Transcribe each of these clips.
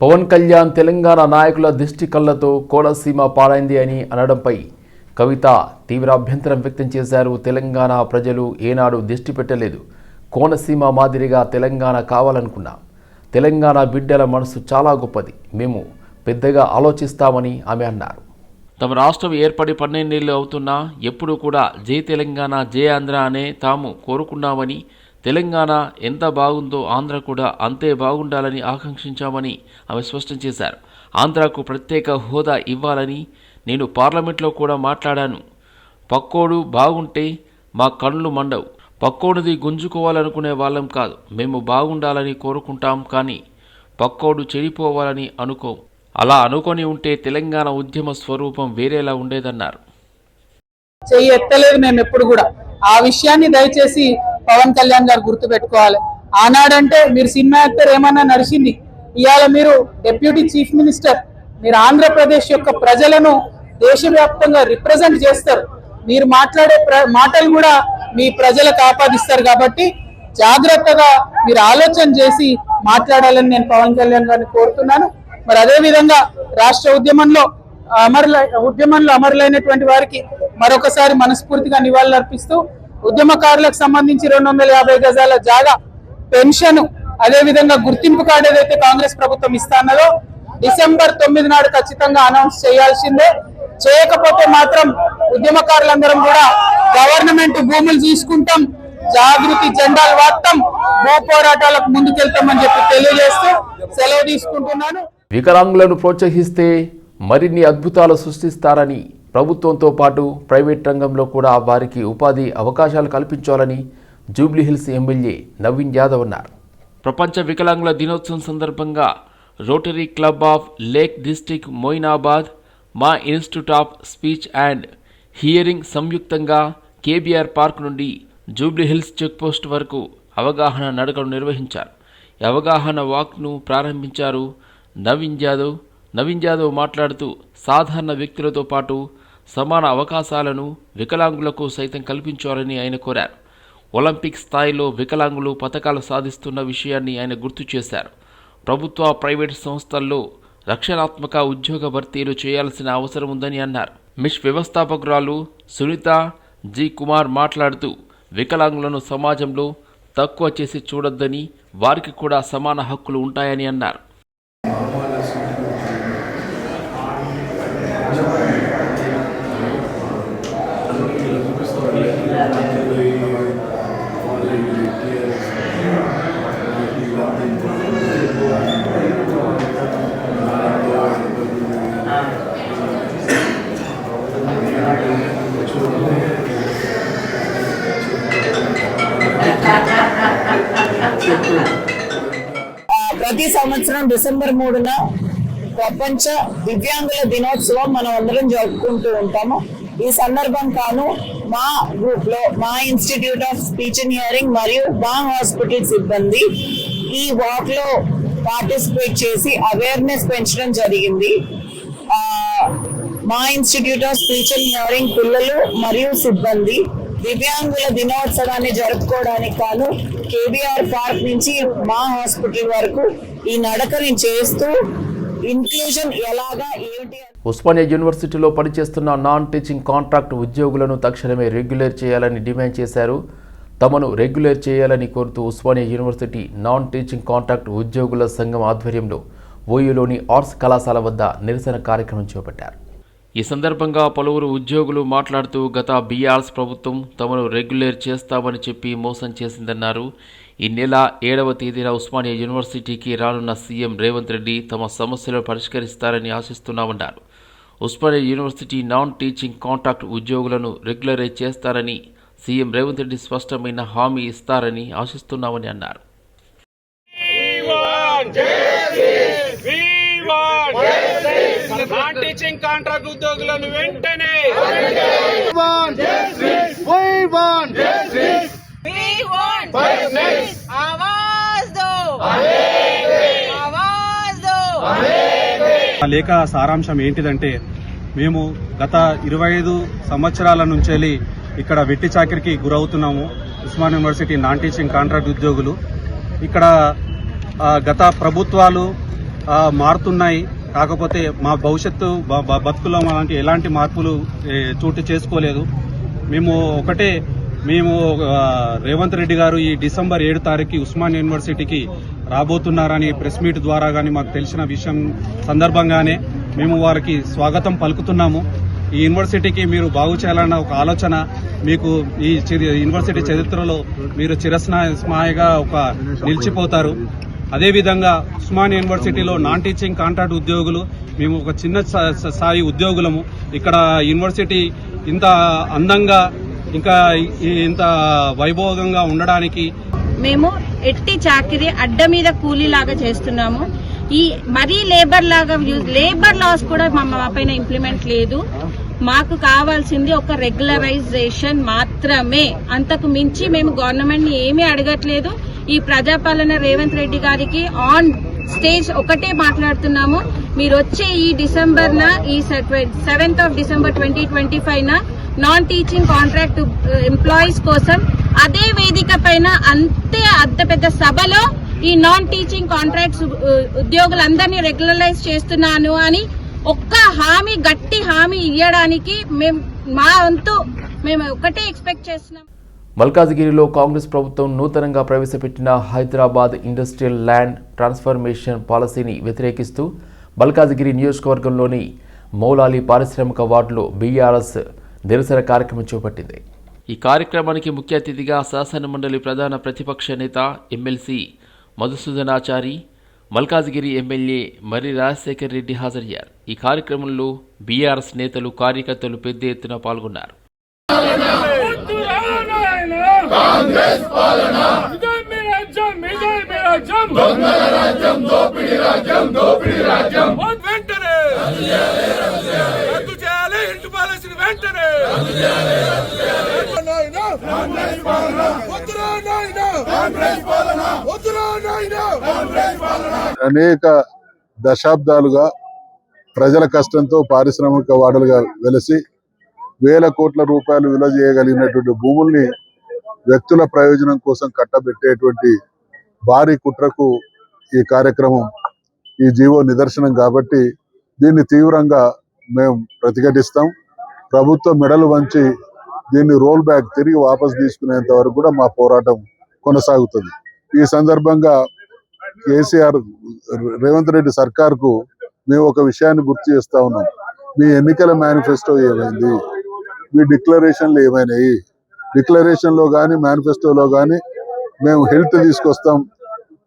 పవన్ కళ్యాణ్ తెలంగాణ నాయకుల దిష్టి కళ్ళతో కోనసీమ పాలైంది అని అనడంపై కవిత తీవ్ర అభ్యంతరం వ్యక్తం చేశారు. తెలంగాణ ప్రజలు ఏనాడు దిష్టి పెట్టలేదు. కోనసీమ మాదిరిగా తెలంగాణ కావాలనుకున్నా తెలంగాణ బిడ్డల మనసు చాలా గొప్పది. మేము పెద్దగా ఆలోచిస్తామని ఆమె అన్నారు. తమ రాష్ట్రం ఏర్పడి పన్నెండేళ్ళు అవుతున్నా ఎప్పుడూ కూడా జై తెలంగాణ జై ఆంధ్ర అనే తాము కోరుకున్నామని తెలంగాణ ఎంత బాగుందో ఆంధ్ర కూడా అంతే బాగుండాలని ఆకాంక్షించామని ఆమె స్పష్టం చేశారు. ఆంధ్రాకు ప్రత్యేక హోదా ఇవ్వాలని నేను పార్లమెంట్లో కూడా మాట్లాడాను. పక్కోడు బాగుంటే మా కళ్ళు మండవు. పక్కోడిది గుంజుకోవాలనుకునే వాళ్ళం కాదు. మేము బాగుండాలని కోరుకుంటాం కానీ పక్కోడు చెడిపోవాలని అనుకోం. అలా అనుకొని ఉంటే తెలంగాణ ఉద్యమ స్వరూపం వేరేలా ఉండేదన్నారు. చెయ్యి ఎత్తలేదు మేము ఎప్పుడు కూడా. ఆ విషయాన్ని దయచేసి పవన్ కళ్యాణ్ గారు గుర్తు పెట్టుకోవాలి ఆనాడంటే మీరు సినిమా యాక్టర్ ఏమన్నా నడిచింది? ఇవాళ మీరు డెప్యూటీ చీఫ్ మినిస్టర్ మీరు ఆంధ్రప్రదేశ్ యొక్క ప్రజలను దేశవ్యాప్తంగా రిప్రజెంట్ చేస్తారు. మీరు మాట్లాడే ప్ర- మాటలు కూడా మీ ప్రజలకు ఆపాదిస్తారు కాబట్టి జాగ్రత్తగా మీరు ఆలోచన చేసి మాట్లాడాలని నేను పవన్ కళ్యాణ్ గారిని కోరుతున్నాను. మరి అదే విధంగా రాష్ట్ర ఉద్యమంలో అమరుల ఉద్యమంలో అమరులైనటువంటి వారికి మరొకసారి మనస్ఫూర్తిగా నివాళులు అర్పిస్తూ ఉద్యమకారులకు సంబంధించి రెండు వందల యాభై గజాల జాగా పెన్షన్ అదే విధంగా గుర్తింపు కార్డు ఏదైతే కాంగ్రెస్ ప్రభుత్వం ఇస్తానదో డిసెంబర్ తొమ్మిది నాడు ఖచ్చితంగా అనౌన్స్ చేయాల్సిందే. చేయకపోతే మాత్రం ఉద్యమకారులందరం కూడా గవర్నమెంట్ భూములు తీసుకుంటాం జాగృతి జెండాలు వాడతాం భూ పోరాటాలకు ముందుకెళ్తామని చెప్పి తెలియజేస్తూ సెలవు తీసుకుంటున్నాను. వికలాంగులను ప్రోత్సహిస్తే మరిన్ని అద్భుతాలు సృష్టిస్తారని ప్రభుత్వంతో పాటు ప్రైవేట్ రంగంలో కూడా వారికి ఉపాధి అవకాశాలు కల్పించాలని జూబ్లీహిల్స్ ఎమ్మెల్యే నవీన్ యాదవ్ అన్నారు. ప్రపంచ వికలాంగుల దినోత్సవం సందర్భంగా rotary club of lake district Moinabad మా institute of speech and hearing సంయుక్తంగా కేబీఆర్ పార్క్ నుండి జూబ్లీహిల్స్ చెక్పోస్ట్ వరకు అవగాహన నడకను నిర్వహించారు. అవగాహన వాక్ను ప్రారంభించారు నవీన్ యాదవ్. నవీన్ యాదవ్ మాట్లాడుతూ సాధారణ వ్యక్తులతో పాటు సమాన అవకాశాలను వికలాంగులకు సైతం కల్పించాలని ఆయన కోరారు. ఒలింపిక్ స్థాయిలో వికలాంగులు పథకాలు సాధిస్తున్న విషయాన్ని ఆయన గుర్తు చేశారు. ప్రభుత్వ ప్రైవేట్ సంస్థల్లో రక్షణాత్మక ఉద్యోగ భర్తీలు చేయాల్సిన అవసరం ఉందని అన్నారు. మిష్ వ్యవస్థాపకురాలు సునీత జి. కుమార్ మాట్లాడుతూ వికలాంగులను సమాజంలో తక్కువ చేసి చూడొద్దని వారికి కూడా సమాన హక్కులు ఉంటాయని అన్నారు. ప్రతి సంవత్సరం డిసెంబర్ మూడున ప్రపంచ దివ్యాంగుల దినోత్సవం మనం అందరం జరుపుకుంటూ ఉంటాము. ఈ సందర్భం కాను మా గ్రూప్లో మా institute of speech and hearing మరియు మా హాస్పిటల్ సిబ్బంది ఈ వాక్లో పార్టిసిపేట్ చేసి అవేర్నెస్ పెంచడం జరిగింది. మా institute of speech and hearing పిల్లలు మరియు సిబ్బంది దివ్యాంగుల దినోత్సవాన్ని జరుపుకోవడానికి కాను కేబీఆర్ పార్క్ నుంచి మా హాస్పిటల్ వరకు ఈ నడకని చేస్తూ ఇన్క్లూజన్ ఎలాగా ఏమిటి ఉస్మానియా యూనివర్సిటీలో పనిచేస్తున్న నాన్ టీచింగ్ కాంట్రాక్ట్ ఉద్యోగులను తక్షణమే రెగ్యులర్ చేయాలని డిమాండ్ చేశారు. తమను రెగ్యులర్ చేయాలని కోరుతూ Osmania university non teaching contract ఉద్యోగుల సంఘం ఆధ్వర్యంలో ఓయూలోని ఆర్ట్స్ కళాశాల వద్ద నిరసన కార్యక్రమం చేపట్టారు. ఈ సందర్భంగా పలువురు ఉద్యోగులు మాట్లాడుతూ గత బీఆర్ఎస్ ప్రభుత్వం తమను రెగ్యులర్ చేస్తామని చెప్పి మోసం చేసిందన్నారు. ఈ నెల ఏడవ తేదీన ఉస్మానియా యూనివర్సిటీకి రానున్న సీఎం రేవంత్ రెడ్డి తమ సమస్యలను పరిష్కరిస్తారని ఆశిస్తున్నామన్నారు. Osmania university non teaching contract ఉద్యోగులను రెగ్యులరైజ్ చేస్తారని సీఎం రేవంత్ రెడ్డి స్పష్టమైన హామీ ఇస్తారని ఆశిస్తున్నామని అన్నారు నాన్ టీచింగ్ కాంట్రాక్ట్ ఉద్యోగులను వెంటనే. లేఖ సారాంశం ఏంటిదంటే మేము గత ఇరవై ఐదు సంవత్సరాల నుంచి ఇక్కడ వెట్టి చాకరికి గురవుతున్నాము. Osman university non teaching contract ఉద్యోగులు. ఇక్కడ గత ప్రభుత్వాలు మారుతున్నాయి. కాకపోతే మా భవిష్యత్తు బతుకులో అలాంటి ఎలాంటి మార్పులు చోటు చేసుకోలేదు. మేము ఒకటే మేము రేవంత్ రెడ్డి గారు ఈ డిసెంబర్ ఏడు తారీఖు ఉస్మాన్ యూనివర్సిటీకి రాబోతున్నారని ప్రెస్ మీట్ ద్వారా కానీ మాకు తెలిసిన విషయం సందర్భంగానే మేము వారికి స్వాగతం పలుకుతున్నాము. ఈ యూనివర్సిటీకి మీరు బాగు చేయాలన్న ఒక ఆలోచన మీకు ఈ యూనివర్సిటీ చరిత్రలో మీరు చిరస్నాయగా ఒక నిలిచిపోతారు. అదేవిధంగా ఉస్మాన్ యూనివర్సిటీలో నాన్ టీచింగ్ కాంట్రాక్ట్ ఉద్యోగులు మేము ఒక చిన్న స్థాయి ఉద్యోగులము. ఇక్కడ యూనివర్సిటీ ఇంత అందంగా ఇంకా ఇంత వైభోగంగా ఉండడానికి మేము ఎట్టి చాకిరి అడ్డ మీద కూలీలాగా చేస్తున్నాము. ఈ మరీ లేబర్ లాగా యూజ్ లేబర్ లాస్ కూడా మా మా పైన ఇంప్లిమెంట్ లేదు. మాకు కావాల్సింది ఒక రెగ్యులరైజేషన్ మాత్రమే. అంతకు మించి మేము గవర్నమెంట్ని ఏమీ అడగట్లేదు. ఈ ప్రజాపాలన రేవంత్ రెడ్డి గారికి ఆన్ స్టేజ్ ఒకటే మాట్లాడుతున్నాము. మీరు వచ్చే ఈ డిసెంబర్ న ఈ seventh of December twenty twenty five న నాన్ టీచింగ్ కాంట్రాక్ట్ ఎంప్లాయీస్ కోసం అదే వేదిక పైన అంతే అంత పెద్ద సభలో ఈ నాన్ టీచింగ్ కాంట్రాక్ట్స్ ఉద్యోగులందరినీ రెగ్యులరైజ్ చేస్తున్నాను అని ఒక్క హామీ గట్టి హామీ ఇవ్వడానికి మేము మా వంతు మేము ఒకటే ఎక్స్పెక్ట్ చేస్తున్నాం. మల్కాజిగిరిలో కాంగ్రెస్ ప్రభుత్వం నూతనంగా ప్రవేశపెట్టిన హైదరాబాద్ ఇండస్ట్రియల్ ల్యాండ్ ట్రాన్స్ఫర్మేషన్ పాలసీని వ్యతిరేకిస్తూ మల్కాజ్గిరి నియోజకవర్గంలోని మౌలాలి పారిశ్రామిక వార్డులో బీఆర్ఎస్ నిరసన కార్యక్రమం చేపట్టింది. ఈ కార్యక్రమానికి ముఖ్య అతిథిగా శాసనమండలి ప్రధాన ప్రతిపక్ష నేత ఎమ్మెల్సీ మధుసూదనాచారి మల్కాజ్గిరి ఎమ్మెల్యే మర్రి రాజశేఖర్ రెడ్డి హాజరయ్యారు. ఈ కార్యక్రమంలో బీఆర్ఎస్ నేతలు కార్యకర్తలు పెద్ద ఎత్తున పాల్గొన్నారు. కాంగ్రెస్ పాలన. రాజ్యం దొంగల దోపిడి రాజ్యం దోపిడి రాజ్యం. వెంటనే. రద్దు చేయాలి ఇంటి పాలసీని వెంటనే. నాయనా కాంగ్రెస్ పాలన. వద్దురా నాయనా. కాంగ్రెస్ పాలన. వద్దురా నాయనా. కాంగ్రెస్ పాలన. అనేక దశాబ్దాలుగా ప్రజల కష్టంతో పారిశ్రామిక వాడలుగా వెలసి వేల కోట్ల రూపాయలు విలువ చేయగలిగినటువంటి భూముల్ని వ్యక్తుల ప్రయోజనం కోసం కట్టబెట్టేటువంటి భారీ కుట్రకు ఈ కార్యక్రమం ఈ జీవో నిదర్శనం కాబట్టి దీన్ని తీవ్రంగా మేము ప్రతిఘటిస్తాం. ప్రభుత్వం మెడలు వంచి దీన్ని రోల్ బ్యాక్ తిరిగి వాపసు తీసుకునేంత వరకు కూడా మా పోరాటం కొనసాగుతుంది. ఈ సందర్భంగా కేసీఆర్ రేవంత్ రెడ్డి సర్కార్కు మేము ఒక విషయాన్ని గుర్తు చేస్తా ఉన్నాం. మీ ఎన్నికల మేనిఫెస్టో ఏమైంది? మీ డిక్లరేషన్లు ఏమైనాయి? డిక్లరేషన్లో కానీ మేనిఫెస్టోలో కానీ మేము హెల్త్ తీసుకొస్తాం.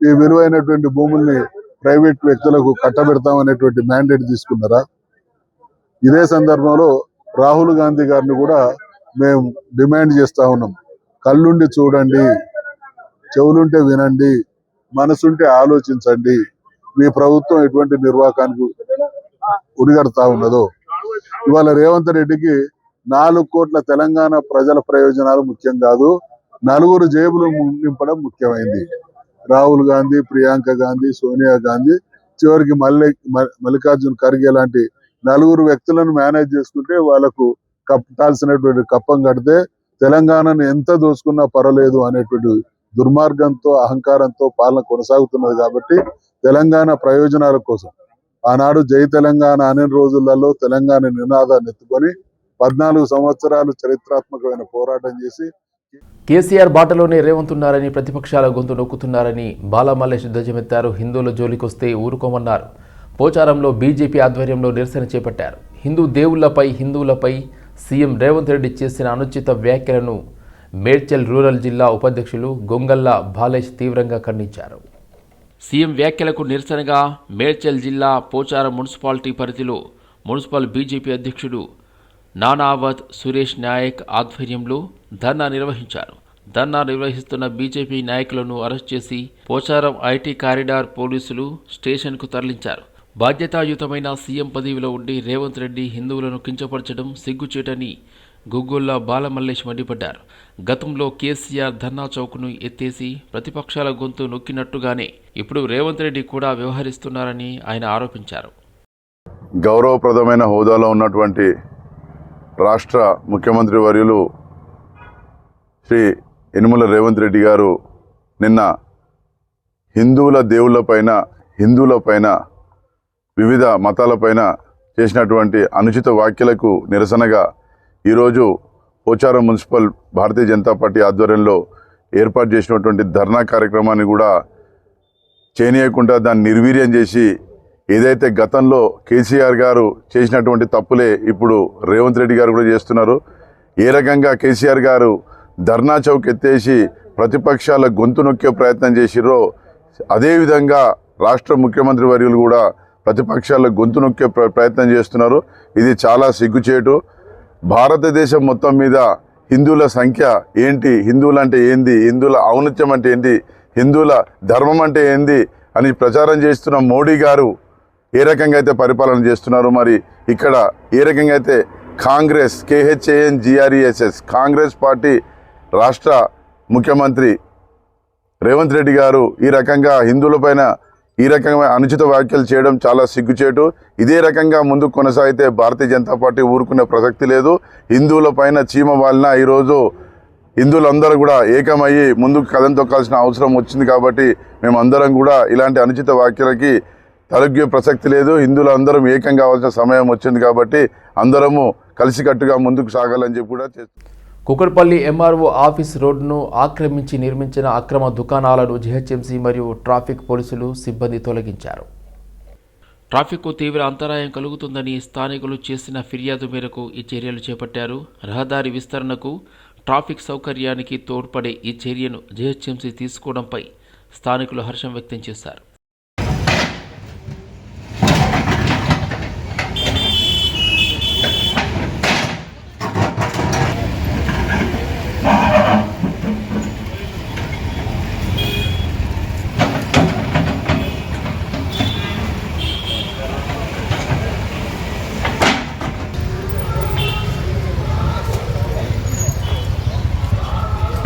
ఈ విలువైనటువంటి భూముల్ని ప్రైవేట్ వ్యక్తులకు కట్టబెడతాం అనేటువంటి మ్యాండేట్ తీసుకున్నారా? ఇదే సందర్భంలో రాహుల్ గాంధీ గారిని కూడా మేము డిమాండ్ చేస్తా ఉన్నాం. కళ్ళుండి చూడండి చెవులుంటే వినండి మనసుంటే ఆలోచించండి. మీ ప్రభుత్వం ఎటువంటి నిర్వాహకానికి ఉడిగడతా ఉన్నదో. ఇవాళ రేవంత్ రెడ్డికి నాలుగు కోట్ల తెలంగాణ ప్రజల ప్రయోజనాలు ముఖ్యం కాదు నలుగురు జేబులు నింపడం ముఖ్యమైంది. రాహుల్ గాంధీ ప్రియాంక గాంధీ సోనియా గాంధీ చివరికి మల్లి మల్లికార్జున్ ఖర్గే లాంటి నలుగురు వ్యక్తులను మేనేజ్ చేసుకుంటే వాళ్ళకు కట్టాల్సినటువంటి కప్పం కడితే తెలంగాణను ఎంత దోచుకున్నా పర్వాలేదు అనేటువంటి దుర్మార్గంతో అహంకారంతో పాలన కొనసాగుతున్నది కాబట్టి తెలంగాణ ప్రయోజనాల కోసం. ఆనాడు జై తెలంగాణ అనే రోజులలో తెలంగాణ నినాదాన్ని ఎత్తుకొని పద్నాలుగు సంవత్సరాలు చరిత్రాత్మకమైన పోరాటం చేసి కేసీఆర్ బాటలోనే రేవంత్ ఉన్నారని ప్రతిపక్షాల గొంతు నొక్కుతున్నారని బాలమల్లేష్ ధ్వజమెత్తారు. హిందువుల జోలికొస్తే ఊరుకోమన్నారు. పోచారంలో బీజేపీ ఆధ్వర్యంలో నిరసన చేపట్టారు. హిందూ దేవుళ్ళపై హిందువులపై సీఎం రేవంత్ రెడ్డి చేసిన అనుచిత వ్యాఖ్యలను మేడ్చల్ రూరల్ జిల్లా ఉపాధ్యక్షులు గొంగల్ల బాలేష్ తీవ్రంగా ఖండించారు. సీఎం వ్యాఖ్యలకు నిరసనగా మేడ్చల్ జిల్లా పోచారం మున్సిపాలిటీ పరిధిలో మున్సిపల్ బీజేపీ అధ్యక్షుడు నానావత్ సురేష్ నాయక్ ఆధ్వర్యంలో ధర్నా నిర్వహించారు. ధర్నా నిర్వహిస్తున్న బీజేపీ నాయకులను అరెస్ట్ చేసి పోచారం ఐటీ కారిడార్ పోలీసులు స్టేషన్కు తరలించారు. బాధ్యతాయుతమైన సీఎం పదవిలో ఉండి రేవంత్ రెడ్డి హిందువులను కించపరచడం సిగ్గుచేటని గుగ్గుల్లా బాలమల్లేష్ మండిపడ్డారు. గతంలో కేసీఆర్ ధర్నా చౌక్ను ఎత్తేసి ప్రతిపక్షాల గొంతు నొక్కినట్టుగానే ఇప్పుడు రేవంత్ రెడ్డి కూడా వ్యవహరిస్తున్నారని ఆయన ఆరోపించారు. గౌరవప్రదమైన హోదాలో ఉన్నటువంటి రాష్ట్ర ముఖ్యమంత్రి వర్యులు శ్రీ యనుమల రేవంత్ రెడ్డి గారు నిన్న హిందువుల దేవుళ్ళపైన హిందువులపైన వివిధ మతాలపైన చేసినటువంటి అనుచిత వ్యాఖ్యలకు నిరసనగా ఈరోజు పోచారం మున్సిపల్ భారతీయ జనతా పార్టీ ఆధ్వర్యంలో ఏర్పాటు చేసినటువంటి ధర్నా కార్యక్రమాన్ని కూడా చేయనీయకుండా దాన్ని నిర్వీర్యం చేసి ఏదైతే గతంలో కేసీఆర్ గారు చేసినటువంటి తప్పులే ఇప్పుడు రేవంత్ రెడ్డి గారు కూడా చేస్తున్నారు ఏ రకంగా కేసీఆర్ గారు ధర్నా చౌక్ ఎత్తేసి ప్రతిపక్షాల గొంతు నొక్కే ప్రయత్నం చేసిర్రో అదేవిధంగా రాష్ట్ర ముఖ్యమంత్రి వర్యులు కూడా ప్రతిపక్షాల గొంతు నొక్కే ప్రయత్నం చేస్తున్నారు. ఇది చాలా సిగ్గుచేటు. భారతదేశం మొత్తం మీద హిందువుల సంఖ్య ఏంటి హిందువులు అంటే ఏంది హిందువుల ఔన్నత్యం అంటే ఏంటి హిందువుల ధర్మం అంటే ఏంది అని ప్రచారం చేస్తున్న మోడీ గారు ఏ రకంగా అయితే పరిపాలన చేస్తున్నారు మరి ఇక్కడ ఏ రకంగా అయితే Congress K H A N G R E S S Congress party రాష్ట్ర ముఖ్యమంత్రి రేవంత్ రెడ్డి గారు ఈ రకంగా హిందువులపైన ఈ రకమైన అనుచిత వ్యాఖ్యలు చేయడం చాలా సిగ్గుచేటు. ఇదే రకంగా ముందుకు కొనసాగితే భారతీయ జనతా పార్టీ ఊరుకునే ప్రసక్తి లేదు. హిందువుల పైన చీమ వాలిన ఈరోజు హిందువులందరూ కూడా ఏకమయ్యి ముందుకు కథం తొక్కాల్సిన అవసరం వచ్చింది కాబట్టి మేమందరం కూడా ఇలాంటి అనుచిత వ్యాఖ్యలకి తలగ్గే ప్రసక్తి లేదు. హిందువులందరం ఏకం కావాల్సిన సమయం వచ్చింది కాబట్టి అందరము కలిసికట్టుగా ముందుకు సాగాలని చెప్పి కూడా చేస్తున్నాం కుకట్పల్లి ఎంఆర్ఓ ఆఫీస్ రోడ్డును ఆక్రమించి నిర్మించిన అక్రమ దుకాణాలను జీహెచ్ఎంసీ మరియు ట్రాఫిక్ పోలీసులు సిబ్బంది తొలగించారు. ట్రాఫిక్కు తీవ్ర అంతరాయం కలుగుతుందని స్థానికులు చేసిన ఫిర్యాదు మేరకు ఈ చర్యలు చేపట్టారు. రహదారి విస్తరణకు ట్రాఫిక్ సౌకర్యానికి తోడ్పడే ఈ చర్యను జీహెచ్ఎంసీ తీసుకోవడంపై స్థానికులు హర్షం వ్యక్తం చేశారు.